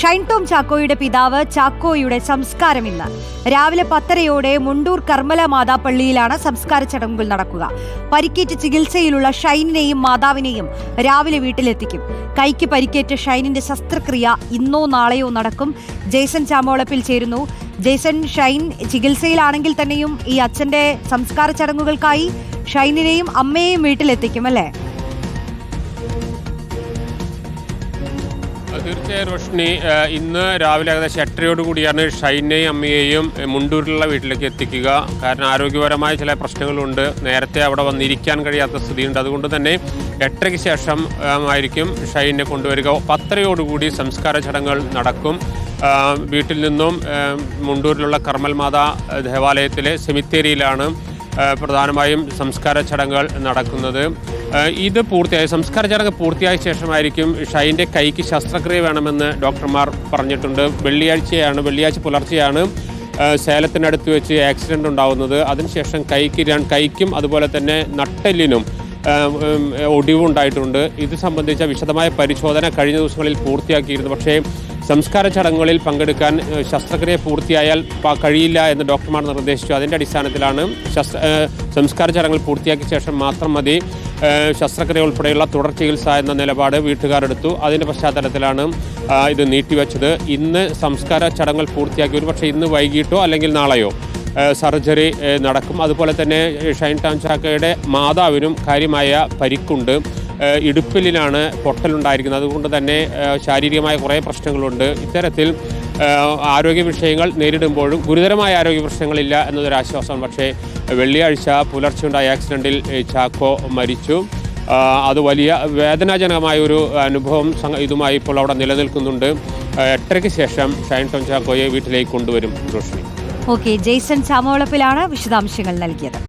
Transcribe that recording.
ഷൈൻ ടോം ചാക്കോയുടെ പിതാവ് ചാക്കോയുടെ സംസ്കാരം ഇന്ന് രാവിലെ പത്തരയോടെ മുണ്ടൂർ കർമ്മല മാതാപ്പള്ളിയിലാണ് സംസ്കാര ചടങ്ങുകൾ നടക്കുക. പരിക്കേറ്റ് ചികിത്സയിലുള്ള ഷൈനിനെയും മാതാവിനെയും രാവിലെ വീട്ടിലെത്തിക്കും. കൈക്ക് പരിക്കേറ്റ ഷൈനിന്റെ ശസ്ത്രക്രിയ ഇന്നോ നാളെയോ നടക്കും. ജേസൺ ചാമോളപ്പിൽ ചേരുന്നു. ജേസൺ ഷൈൻ ചികിത്സയിലാണെങ്കിൽ തന്നെയും ഈ അച്ഛന്റെ സംസ്കാര ചടങ്ങുകൾക്കായി ഷൈനിനെയും അമ്മയെയും വീട്ടിലെത്തിക്കും അല്ലേ? തീർച്ചയായും റോഷ്നി ഇന്ന് രാവിലെ ഏകദേശം എട്ടരയോട് കൂടിയാണ് ഷൈനെയും അമ്മയെയും മുണ്ടൂരിലുള്ള വീട്ടിലേക്ക് എത്തിക്കുക. കാരണം ആരോഗ്യപരമായ ചില പ്രശ്നങ്ങളുണ്ട്. നേരത്തെ അവിടെ വന്നിരിക്കാൻ കഴിയാത്ത സ്ഥിതിയുണ്ട്. അതുകൊണ്ട് തന്നെ എട്ടരയ്ക്ക് ശേഷം ആയിരിക്കും ഷൈനെ കൊണ്ടുവരിക. പത്തരയോടുകൂടി സംസ്കാര ചടങ്ങുകൾ നടക്കും. വീട്ടിൽ നിന്നും മുണ്ടൂരിലുള്ള കർമ്മൽ മാതാ ദേവാലയത്തിലെ സെമിത്തേരിയിലാണ് പ്രധാനമായും സംസ്കാര ചടങ്ങുകൾ നടക്കുന്നത്. ഇത് പൂർത്തിയായി സംസ്കാര ചടങ്ങ് പൂർത്തിയായ ശേഷമായിരിക്കും ഷൈന്റെ കൈക്ക് ശസ്ത്രക്രിയ വേണമെന്ന് ഡോക്ടർമാർ പറഞ്ഞിട്ടുണ്ട്. വെള്ളിയാഴ്ചയാണ് വെള്ളിയാഴ്ച പുലർച്ചെയാണ് സേലത്തിനടുത്ത് വെച്ച് ആക്സിഡന്റ് ഉണ്ടാവുന്നത്. അതിനുശേഷം കൈക്ക് കൈക്കും അതുപോലെ തന്നെ നട്ടെല്ലിനും ഒടിവുണ്ടായിട്ടുണ്ട്. ഇത് സംബന്ധിച്ച വിശദമായ പരിശോധന കഴിഞ്ഞ ദിവസങ്ങളിൽ പൂർത്തിയാക്കിയിരുന്നു. പക്ഷേ സംസ്കാര ചടങ്ങുകളിൽ പങ്കെടുക്കാൻ ശസ്ത്രക്രിയ പൂർത്തിയായാൽ കഴിയില്ല എന്ന് ഡോക്ടർമാർ നിർദ്ദേശിച്ചു. അതിന്റെ അടിസ്ഥാനത്തിലാണ് ശസ്ത്ര സംസ്കാര ചടങ്ങുകൾ പൂർത്തിയാക്കിയ ശേഷം മാത്രം മതി. ശസ്ത്രക്രിയ ഉൾപ്പെടെയുള്ള തുടർ ചികിത്സ എന്ന നിലപാട് വീട്ടുകാരെടുത്തു. അതിന്റെ പശ്ചാത്തലത്തിലാണ് ഇത് നീട്ടിവെച്ചത്. ഇന്ന് സംസ്കാര ചടങ്ങുകൾ പൂർത്തിയാക്കി ഒരുപക്ഷെ ഇന്ന് വൈകിട്ടോ അല്ലെങ്കിൽ നാളെയോ സർജറി നടക്കും. അതുപോലെ തന്നെ ഷൈൻ ടാം ചാക്കയുടെ മാതാവിനും കാര്യമായ പരിക്കുണ്ട്. ഇടുപ്പിലാണ് പൊട്ടലുണ്ടായിരിക്കുന്നത്. അതുകൊണ്ട് തന്നെ ശാരീരികമായ കുറേ പ്രശ്നങ്ങളുണ്ട്. ഇത്തരത്തിൽ ആരോഗ്യ വിഷയങ്ങൾ നേരിടുമ്പോഴും ഗുരുതരമായ ആരോഗ്യ പ്രശ്നങ്ങളില്ല എന്നതൊരാശ്വാസം. പക്ഷേ വെള്ളിയാഴ്ച പുലർച്ചെ ഉണ്ടായ ആക്സിഡന്റിൽ ചാക്കോ മരിച്ചു. അത് വലിയ വേദനാജനകമായ ഒരു അനുഭവം ഇതുമായി ഇപ്പോൾ അവിടെ നിലനിൽക്കുന്നുണ്ട്. എട്ടരയ്ക്ക് ശേഷം ഷൈൻ ടോം ചാക്കോയെ വീട്ടിലേക്ക് കൊണ്ടുവരും. റോഷ്നി ഓക്കെ ജെയ്സൺ ചാമോളപ്പിലാണ് വിശദാംശങ്ങൾ നൽകിയത്.